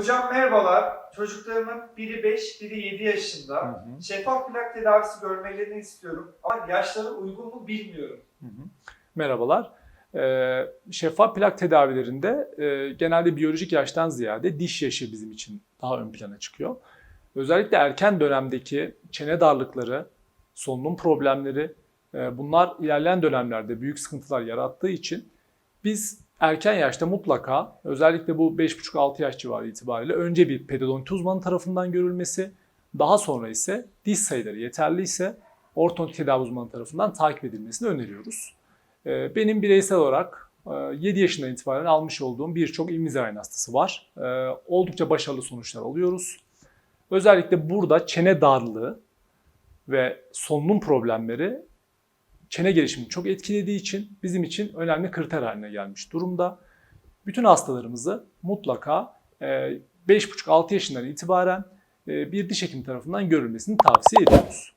Hocam merhabalar. Çocuklarımın biri 5, biri 7 yaşında. Hı hı. Şeffaf plak tedavisi görmelerini istiyorum. Ama yaşları uygun mu bilmiyorum. Hı hı. Merhabalar. Ee, şeffaf plak tedavilerinde e, genelde biyolojik yaştan ziyade diş yaşı bizim için daha ön plana çıkıyor. Özellikle erken dönemdeki çene darlıkları, solunum problemleri e, bunlar ilerleyen dönemlerde büyük sıkıntılar yarattığı için biz erken yaşta mutlaka özellikle bu 5,5-6 yaş civarı itibariyle önce bir pedodonti uzmanı tarafından görülmesi, daha sonra ise diş sayıları yeterliyse ortodontik tedavi uzmanı tarafından takip edilmesini öneriyoruz. Ee, Benim bireysel olarak e, 7 yaşından itibaren almış olduğum birçok Invisalign hastası var. Ee, Oldukça başarılı sonuçlar alıyoruz. Özellikle burada çene darlığı ve solunum problemleri çene gelişimini çok etkilediği için bizim için önemli kriter haline gelmiş durumda. Bütün hastalarımızı mutlaka e, 5,5-6 yaşından itibaren e, bir diş hekimi tarafından görülmesini tavsiye ediyoruz.